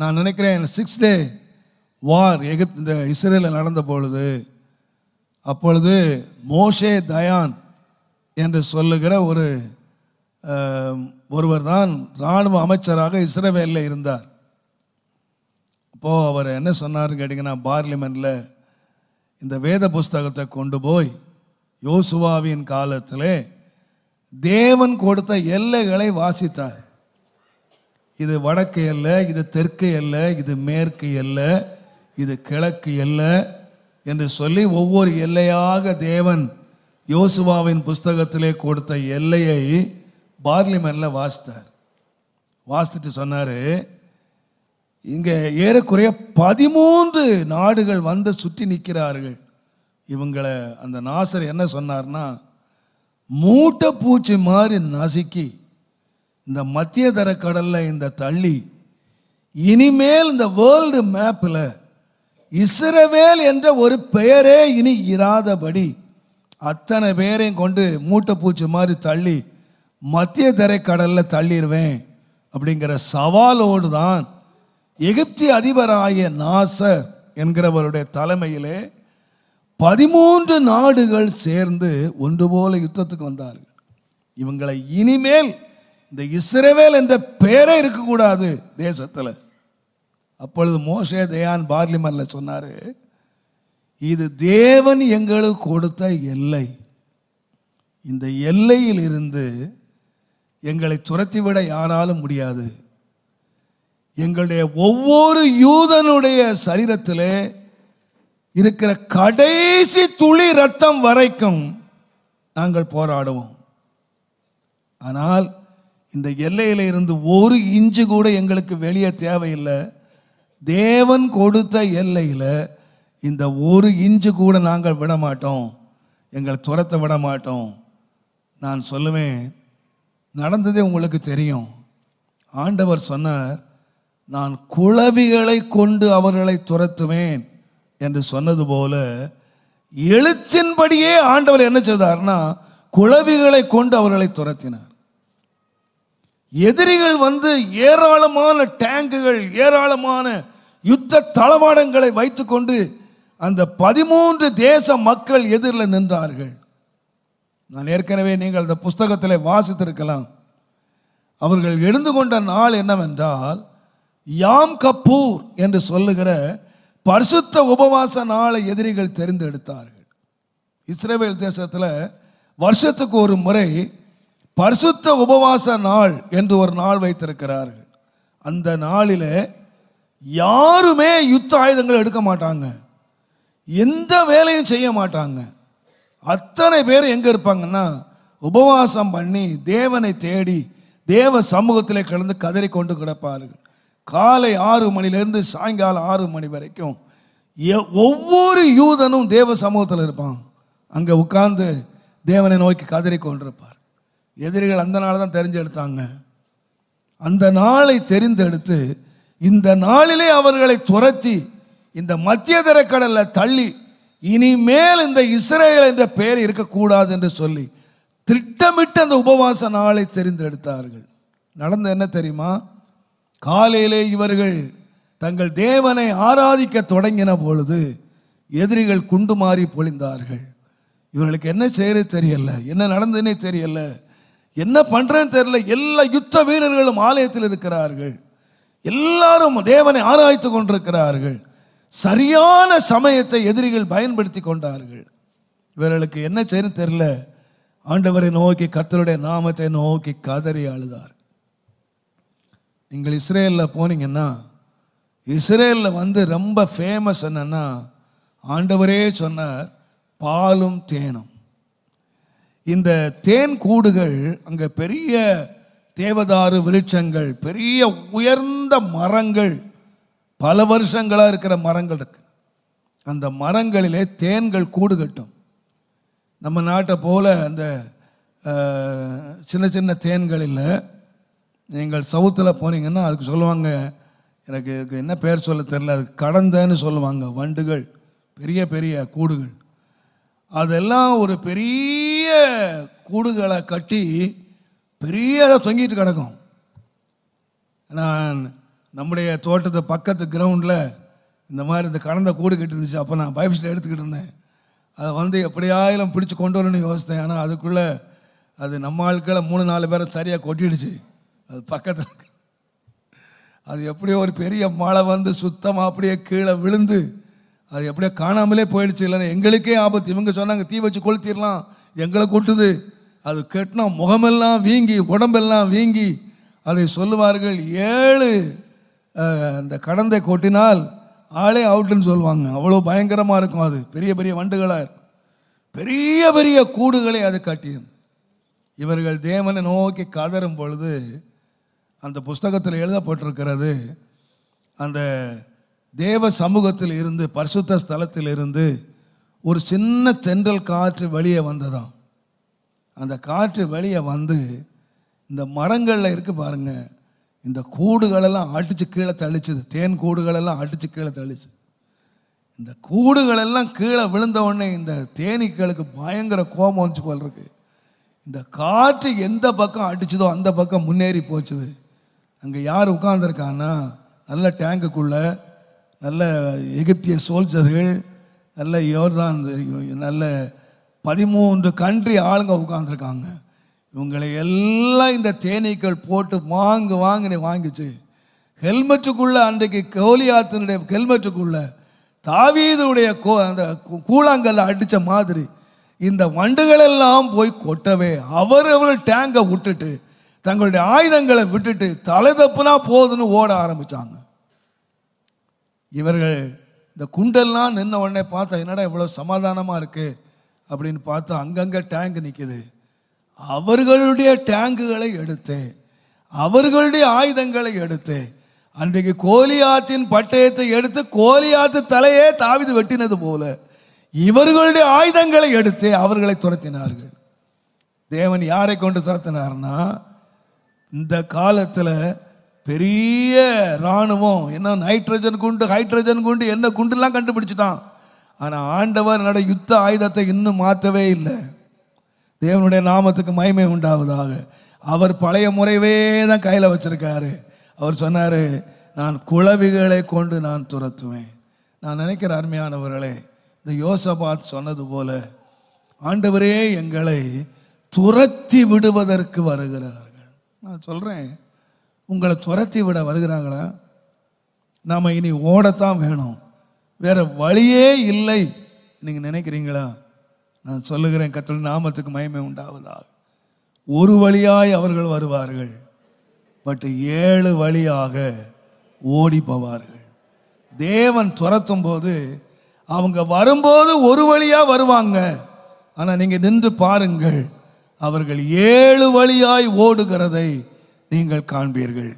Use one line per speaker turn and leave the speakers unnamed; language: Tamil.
நான் நினைக்கிறேன் சிக்ஸ் டே வார் எகிப்த் இந்த இஸ்ரேலில் நடந்த பொழுது அப்பொழுது மோஷே தயான் என்று சொல்லுகிற ஒரு ஒருவர் தான் இராணுவ அமைச்சராக இஸ்ரேவேலில் இருந்தார். அப்போது அவர் என்ன சொன்னார்னு கேட்டிங்கன்னா பார்லிமெண்ட்டில் இந்த வேத புஸ்தகத்தை கொண்டு போய் யோசுவாவின் காலத்திலே தேவன் கொடுத்த எல்லைகளை வாசித்தார். இது வடக்கு எல்லை இது தெற்கு எல்லை இது மேற்கு எல்லை இது கிழக்கு எல்லை என்று சொல்லி ஒவ்வொரு எல்லையாக தேவன் யோசுவாவின் புஸ்தகத்திலே கொடுத்த எல்லையை பார்லிமெண்ட்டில் வாசித்தார். வாசித்துட்டு சொன்னார் இங்கே ஏறக்குறைய பதிமூன்று நாடுகள் வந்து சுற்றி நிற்கிறார்கள். இவங்களை அந்த நாசர் என்ன சொன்னார்னா மூட்டை பூச்சி மாதிரி நசுக்கி இந்த மத்திய தர கடல்ல இந்த தள்ளி இனிமேல் இந்த வேர்ல்டு மேப்பில் இஸ்ரவேல் என்ற ஒரு பெயரே இனி இராதபடி அத்தனை பேரையும் கொண்டு மூட்டை பூச்சி மாதிரி தள்ளி மத்திய திரைக்கடலில் தள்ளிடுவேன் அப்படிங்கிற சவாலோடு தான் எகிப்தி அதிபராகிய நாசர் என்கிறவருடைய தலைமையிலே பதிமூன்று நாடுகள் சேர்ந்து ஒன்று போல யுத்தத்துக்கு வந்தார்கள். இவங்களை இனிமேல் இந்த இஸ்ரவேல் என்ற பெயரே இருக்கக்கூடாது தேசத்தில். அப்பொழுது மோசே தயான் பார்லிமெண்ட்ல சொன்னார் இது தேவன் எங்களுக்கு கொடுத்த எல்லை. இந்த எல்லையில் இருந்து எங்களை துரத்திவிட யாராலும் முடியாது. எங்களுடைய ஒவ்வொரு யூதனுடைய சரீரத்தில் இருக்கிற கடைசி துளி ரத்தம் வரைக்கும் நாங்கள் போராடுவோம். ஆனால் இந்த எல்லையில் இருந்து ஒரு இஞ்சு கூட எங்களுக்கு வெளியே தேவையில்லை. தேவன் கொடுத்த எல்லையில் இந்த ஒரு இஞ்சு கூட நாங்கள் விட மாட்டோம். எங்களை துரத்த விட மாட்டோம். நான் சொல்லுவேன் நடந்ததே உங்களுக்கு தெரியும். ஆண்டவர் சொன்னார் நான் குளவிகளை கொண்டு அவர்களை துரத்துவேன் என்று சொன்னது போல எழுத்தின்படியே ஆண்டவர் என்ன செய்தார்னா குளவிகளை கொண்டு அவர்களை துரத்தினார். எதிரிகள் வந்து ஏராளமான டேங்குகள் ஏராளமான யுத்த தளவாடங்களை வைத்துக்கொண்டு அந்த பதிமூன்று தேச மக்கள் எதிரில் நின்றார்கள். நான் ஏற்கனவே நீங்கள் அந்த புஸ்தகத்தில் வாசித்திருக்கலாம். அவர்கள் எழுந்து கொண்ட நாள் என்னவென்றால் யாம் கப்பூர் என்று சொல்லுகிற பரிசுத்த உபவாச நாளை எதிரிகள் தெரிந்தெடுத்தார்கள். இஸ்ரேல் தேசத்தில் வருஷத்துக்கு ஒரு முறை பரிசுத்த உபவாச நாள் என்று ஒரு நாள் வைத்திருக்கிறார்கள். அந்த நாளில் யாருமே யுத்த ஆயுதங்கள் எடுக்க மாட்டாங்க. எந்த வேலையும் செய்ய மாட்டாங்க. அத்தனை பேர் எங்கே இருப்பாங்கன்னா உபவாசம் பண்ணி தேவனை தேடி தேவ சமூகத்தில் கிடந்து கதறி கொண்டு கிடப்பார்கள். காலை ஆறு மணிலேருந்து சாயங்காலம் ஆறு மணி வரைக்கும் எ- ஒவ்வொரு யூதனும் தேவ சமூகத்தில் இருப்பான். அங்கே உட்கார்ந்து தேவனை நோக்கி கதறி கொண்டிருப்பார். எதிரிகள் அந்த நாள் தான் தெரிஞ்செடுத்தாங்க. அந்த நாளை தெரிந்தெடுத்து இந்த நாளிலே அவர்களை துரத்தி இந்த மத்திய கடல்ல தள்ளி இனிமேல் இந்த இஸ்ரேல் என்ற பெயர் இருக்கக்கூடாது என்று சொல்லி திட்டமிட்டு அந்த உபவாச நாளை தெரிந்தெடுத்தார்கள். நடந்த என்ன தெரியுமா? காலையிலே இவர்கள் தங்கள் தேவனை ஆராதிக்க தொடங்கின பொழுது எதிரிகள் குண்டு மாறி பொழிந்தார்கள். இவர்களுக்கு என்ன செய்யறது தெரியல. என்ன நடந்ததுன்னே தெரியல. என்ன பண்ணுறேன்னு தெரில எல்லா யுத்த வீரர்களும் ஆலயத்தில் இருக்கிறார்கள். எல்லாரும் தேவனை ஆராய்த்து கொண்டிருக்கிறார்கள். சரியான சமயத்தை எதிரிகள் பயன்படுத்தி கொண்டார்கள். இவர்களுக்கு என்ன செய்யணும் தெரில ஆண்டவரை நோக்கி கத்தருடைய நாமத்தை நோக்கி கதறி அழுதார். நீங்கள் இஸ்ரேலில் போனீங்கன்னா இஸ்ரேலில் வந்து ரொம்ப ஃபேமஸ் என்னன்னா ஆண்டவரே சொன்னார் பாலும் தேனும். இந்த தேன் கூடுகள் அங்கே பெரிய தேவதாரு விருட்சங்கள் பெரிய உயர்ந்த மரங்கள் பல வருஷங்களாக இருக்கிற மரங்கள் இருக்கு. அந்த மரங்களிலே தேன்கள் கூடு கட்டும். நம்ம நாட்டை போல் அந்த சின்ன சின்ன தேன்களில் நீங்கள் சவுத்தில் போனீங்கன்னா அதுக்கு சொல்லுவாங்க எனக்கு என்ன பேர் சொல்ல தெரில அது கடந்தன்னு சொல்லுவாங்க வண்டுகள் பெரிய பெரிய கூடுகள். அதெல்லாம் ஒரு பெரிய கூடுகளை கட்டி பெரியதாக தொங்கிட்டு கிடக்கும். நான் நம்முடைய தோட்டத்து பக்கத்து கிரவுண்டில் இந்த மாதிரி இந்த கடந்த கூடு கட்டி இருந்துச்சு அப்போ நான் பைபிள் எடுத்துக்கிட்டு இருந்தேன். அதை வந்து எப்படியாயிலும் பிடிச்சி கொண்டு வரணும்னு யோசித்தேன். ஆனால் அதுக்குள்ளே அது நம்ம ஆட்களை மூணு நாலு பேரை சரியாக கொட்டிடுச்சு. அது பக்கத்தில் அது எப்படியோ ஒரு பெரிய மழை வந்து சுத்தமாக அப்படியே கீழே விழுந்து அது எப்படியோ காணாமலே போயிடுச்சு. இல்லைன்னா எங்களுக்கே ஆபத்து. இவங்க சொன்னாங்க தீ வச்சு கொளுத்திடலாம். எங்களை கொட்டுது. அது கெட்டினா முகமெல்லாம் வீங்கி உடம்பெல்லாம் வீங்கி அதை சொல்லுவார்கள் ஏழு அந்த கடந்தை கொட்டினால் ஆளே அவுட்டுன்னு சொல்லுவாங்க. அவ்வளோ பயங்கரமாக இருக்கும் அது. பெரிய பெரிய வண்டுகளாக இருக்கும். பெரிய பெரிய கூடுகளை அது கட்டியது. இவர்கள் தேவனை நோக்கி கதறும் பொழுது அந்த புஸ்தகத்தில் எழுதப்பட்டிருக்கிறது அந்த தேவ சமூகத்தில் இருந்து பரிசுத்த ஸ்தலத்தில் இருந்து ஒரு சின்ன தென்றல் காற்று வெளியே வந்ததாம். அந்த காற்று வெளியே வந்து இந்த மரங்களில் இருக்கு பாருங்க. இந்த கூடுகளெல்லாம் அடித்து கீழே தள்ளிச்சுது. தேன் கூடுகளெல்லாம் அடித்து கீழே தள்ளிச்சு. இந்த கூடுகளெல்லாம் கீழே விழுந்த உடனே இந்த தேனீக்களுக்கு பயங்கர கோபம் வந்துச்சு போல் இருக்கு. இந்த காற்று எந்த பக்கம் அடிச்சதோ அந்த பக்கம் முன்னேறி போச்சுது. அங்கே யார் உட்காந்துருக்கான்னா நல்ல டேங்குக்குள்ளே நல்ல எகிப்திய சோல்ஜர்கள் நல்ல யோர்தான் நல்ல பதிமூன்று கண்ட்ரி ஆளுங்க உட்காந்துருக்காங்க இவங்களை எல்லாம் இந்த தேனீக்கள் போட்டு வாங்கு வாங்கினே வாங்கிச்சு. ஹெல்மெட்டுக்குள்ளே அன்றைக்கு கோலியாத்தினுடைய ஹெல்மெட்டுக்குள்ள தாவீதுடைய கோ அந்த கூ- கூழாங்கல்ல அடித்த மாதிரி இந்த வண்டுகளெல்லாம் போய் கொட்டவே அவர் டேங்கை விட்டுட்டு தங்களுடைய ஆயுதங்களை விட்டுட்டு தலை தப்புனா போதுன்னு ஓட ஆரம்பிச்சாங்க. இவர்கள் இந்த குண்டெல்லாம் நின்ன உடனே பார்த்தா என்னடா இவ்வளோ சமாதானமாக இருக்குது அப்படின்னு பார்த்தா அங்கங்கே டேங்க் நிற்கிது அவர்களுடைய டேங்குகளை எடுத்து அவர்களுடைய ஆயுதங்களை எடுத்து அன்றைக்கு கோலியாத்தின் பட்டயத்தை எடுத்து கோலியாத்து தலையே தாவிது வெட்டினது போல இவர்களுடைய ஆயுதங்களை எடுத்து அவர்களை துரத்தினார்கள். தேவன் யாரை கொண்டு துரத்தினார்னா இந்த காலத்தில் பெரிய இராணுவம். என்ன நைட்ரஜன் குண்டு ஹைட்ரஜன் குண்டு என்ன குண்டுலாம் கண்டுபிடிச்சிட்டான். ஆனால் ஆண்டவர் என்னோட யுத்த ஆயுதத்தை இன்னும் மாற்றவே இல்லை. தேவனுடைய நாமத்துக்கு மகிமை உண்டாவதாக. அவர் பழைய முறைவே தான் கையில் வச்சிருக்காரு. அவர் சொன்னார் நான் குளவிகளை கொண்டு நான் துரத்துவேன். நான் நினைக்கிற அருமையானவர்களே இந்த யோசபாத் சொன்னது போல ஆண்டவரே எங்களை துரத்தி விடுவதற்கு வருகிறார்கள். நான் சொல்கிறேன் உங்களை துரத்தி விட வருகிறாங்களா? நாம் இனி ஓடத்தான் வேணும். வேற வழியே இல்லை. நீங்கள் நினைக்கிறீங்களா? நான் சொல்லுகிறேன் கத்தல் நாமத்துக்கு மயமே உண்டாவதாக. ஒரு வழியாய் அவர்கள் வருவார்கள். பட் ஏழு வழியாக ஓடி போவார்கள். தேவன் துரத்தும் போது அவங்க வரும்போது ஒரு வழியாக வருவாங்க. ஆனால் நீங்கள் நின்று பாருங்கள் அவர்கள் ஏழு வழியாய் ஓடுகிறதை நீங்கள் காண்பீர்கள்.